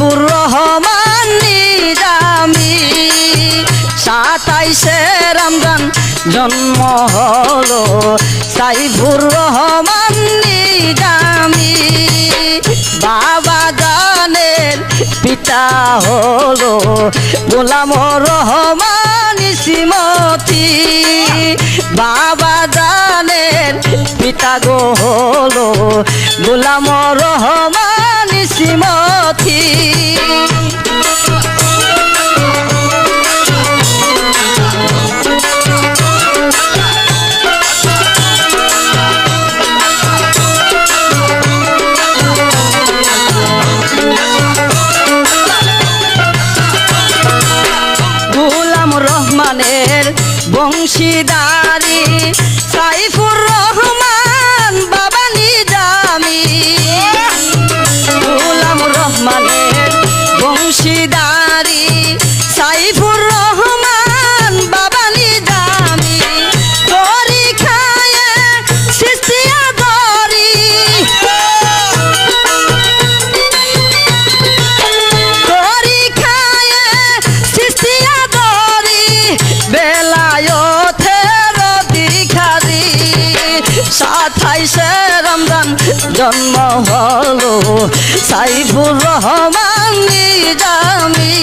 হাবিবুর রহমান নিজামি। সাতাইশে রামজান জন্ম হলো, সাইফুর রহমান নিজামি। বাবা জানের পিতা হলো গোলাম রহমান শ্রীমতী। বাবা জানের পিতা গো হলো গোলাম রহমান শ্রীমতী জন্ম হলো সাইফুর রহমান নিজামি।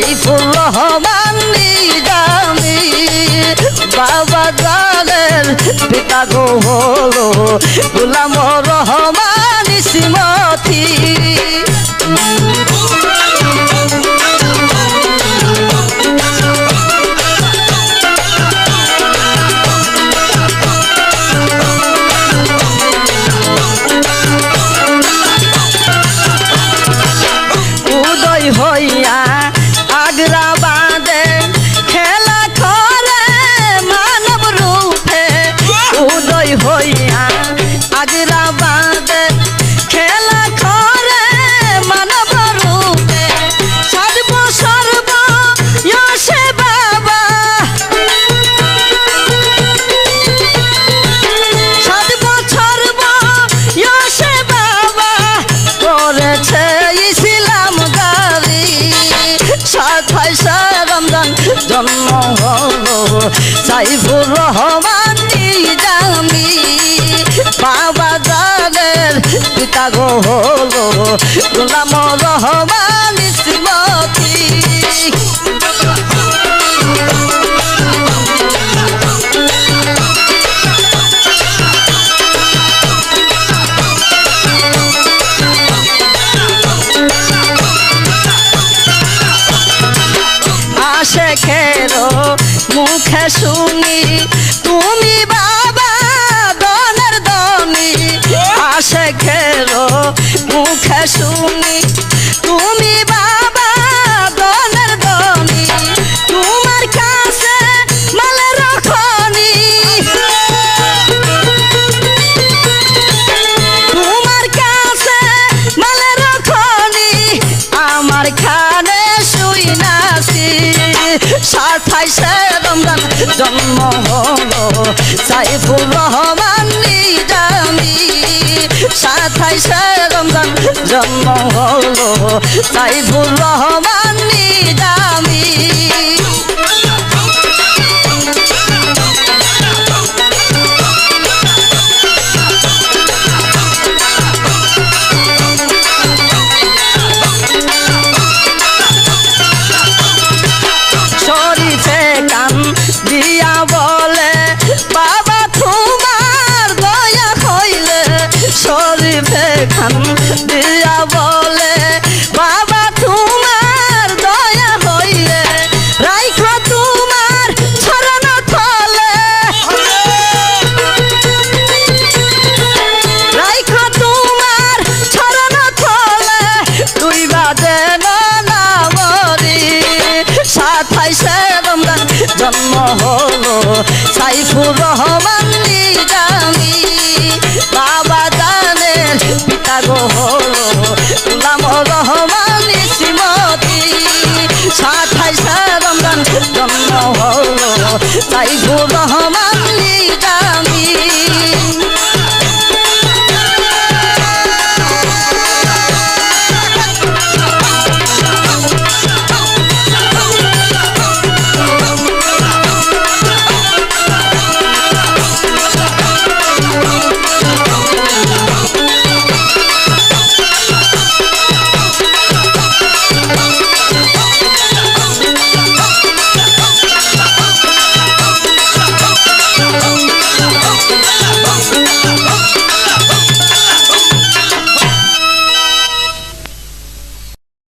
সাইফুর রহমান নিজামি। বাবা জানের পিতা গো হলো গুলাম রহমান শ্রীমতী হইয়া জন্ম হলো সাইফুর রহমান নিজামি। বাবা জানের পিতা গো হলো গোলাম রহমান। tú সাতাইশে রমজান জন্ম হলো। সাইফুর রহমান নিজামি। সাতাইশে রমজান জন্ম হলো। সাইফুর রহমান তাই গো রহমান লিডামি